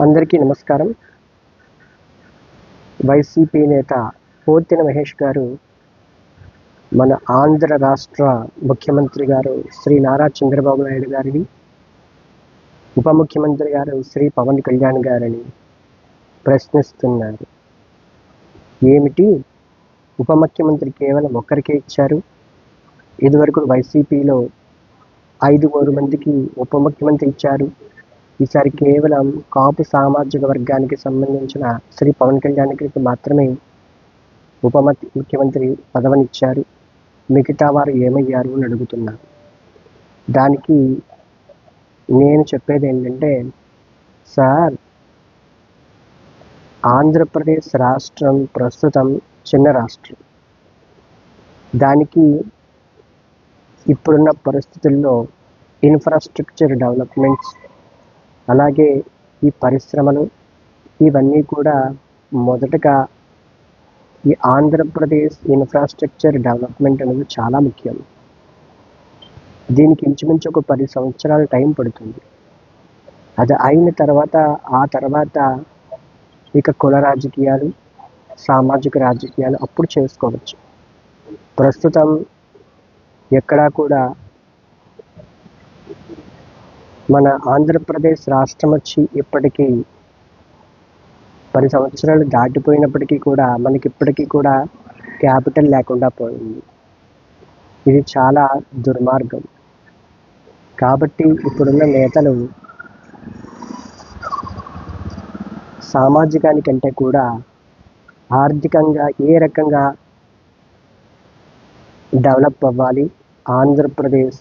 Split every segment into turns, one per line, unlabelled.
అందరికీ నమస్కారం. వైసీపీ నేత పోతిన మహేష్ గారు మన ఆంధ్ర రాష్ట్ర ముఖ్యమంత్రి గారు శ్రీ నారా చంద్రబాబు నాయుడు గారిని ఉప ముఖ్యమంత్రి గారు శ్రీ పవన్ కళ్యాణ్ గారిని ప్రశ్నిస్తున్నారు. ఏమిటి? ఉప ముఖ్యమంత్రి కేవలం ఒక్కరికే ఇచ్చారు. ఇదివరకు వైసీపీలో ఐదుగురు మందికి ఉప ముఖ్యమంత్రి ఇచ్చారు. ఈసారి కేవలం కాపు సామాజిక వర్గానికి సంబంధించిన శ్రీ పవన్ కళ్యాణ్కి మాత్రమే ఉప ముఖ్యమంత్రి పదవినిచ్చారు. మిగతా వారు ఏమయ్యారు అని అడుగుతున్నారు దానికి నేను చెప్పేది ఏంటంటే సార్ ఆంధ్రప్రదేశ్ రాష్ట్రం ప్రస్తుతం చిన్న రాష్ట్రం. దానికి ఇప్పుడున్న పరిస్థితుల్లో ఇన్ఫ్రాస్ట్రక్చర్ డెవలప్మెంట్స్ అలాగే ఈ పరిశ్రమలు ఇవన్నీ కూడా మొదటగా ఈ ఆంధ్రప్రదేశ్ ఇన్ఫ్రాస్ట్రక్చర్ డెవలప్మెంట్ అనేది చాలా ముఖ్యం. దీనికి ఇంచుమించు ఒక పది సంవత్సరాల టైం పడుతుంది. అది అయిన తర్వాత ఆ తర్వాత ఇక కుల రాజకీయాలు సామాజిక రాజకీయాలు అప్పుడు చేసుకోవచ్చు. ప్రస్తుతం ఎక్కడా కూడా మన ఆంధ్రప్రదేశ్ రాష్ట్రం వచ్చి ఇప్పటికీ పది సంవత్సరాలు దాటిపోయినప్పటికీ కూడా మనకి ఇప్పటికీ కూడా క్యాపిటల్ లేకుండా పోయింది. ఇది చాలా దుర్మార్గం. కాబట్టి ఇప్పుడున్న నేతలు సామాజికానికంటే కూడా ఆర్థికంగా ఏ రకంగా డెవలప్ అవ్వాలి ఆంధ్రప్రదేశ్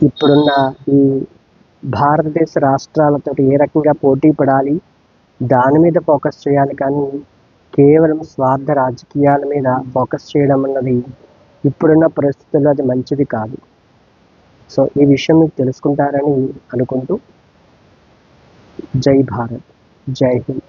ఇప్పుడున్న ఈ భారతదేశ రాష్ట్రాలతో ఏ రకంగా పోటీ పడాలి దాని మీద ఫోకస్ చేయాలి కానీ కేవలం స్వార్థ రాజకీయాల మీద ఫోకస్ చేయడం అన్నది ఇప్పుడున్న పరిస్థితుల్లో అది మంచిది కాదు. సో ఈ విషయం మీకు తెలుసుకుంటారని అనుకుంటూ జై భారత్ జై హింద్.